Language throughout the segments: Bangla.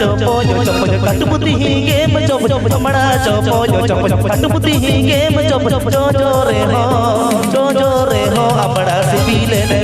ಚೋಪೋ ಯೋ ಚೋಪೋ ಯೋ ಕಟುಪುತಿ ಹೀಗೆ ಚೋಪ ಚೋಪ ಚಮಡ ಚೋಪೋ ಯೋ ಚೋಪ ಚೋಪ ಕಟುಪುತಿ ಹೀಗೆ ಚೋಪ ಚೋಪ ಜೋ ಜೋ ರೇ ಹೋ ಜೋ ಜೋ ರೇ ಹೋ ಅಪಡ ಸಿಪಿಲೆ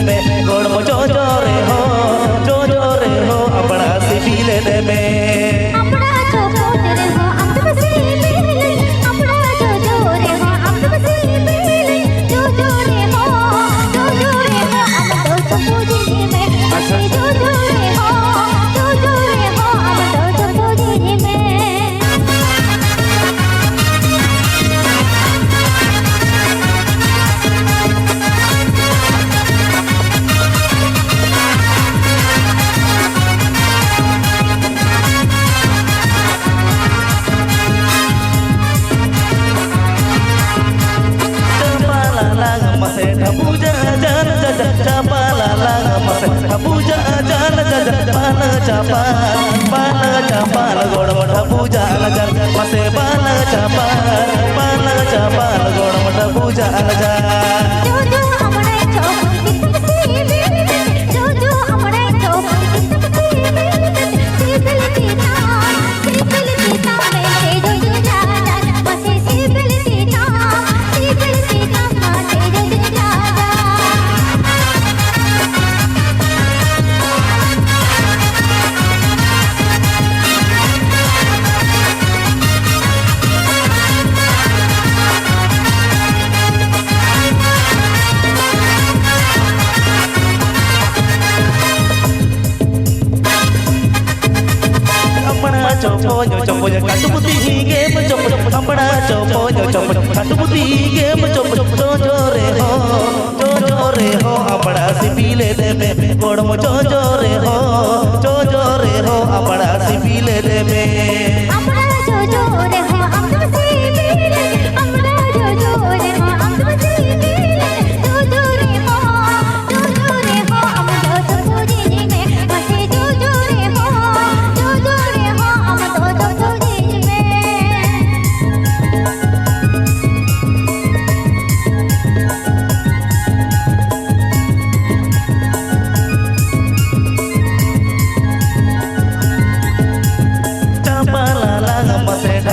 చపాల గొడవ పూజాల চপন চপন কাটুপুতি গেম চপন আমরা চপন চপন কাটুপুতি গেম চপন জোরে হ জোরে হ আমরা সিবিলে দেবে গড়ম জোরে হ জোরে হ আমরা সিবিলে দেবে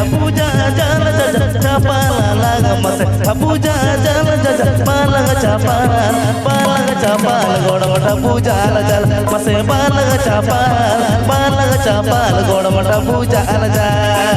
அபூஜா ஜால ஜப்பாலாக மச அபூஜா ஜால ஜப்பாலாக சப்பால பாலாக சப்பால கோடமட்ட பூஜால ஜால மச பாலாக சப்பால பாலாக சப்பால கோடமட்ட பூஜால ஜால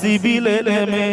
সিভিল এলেমে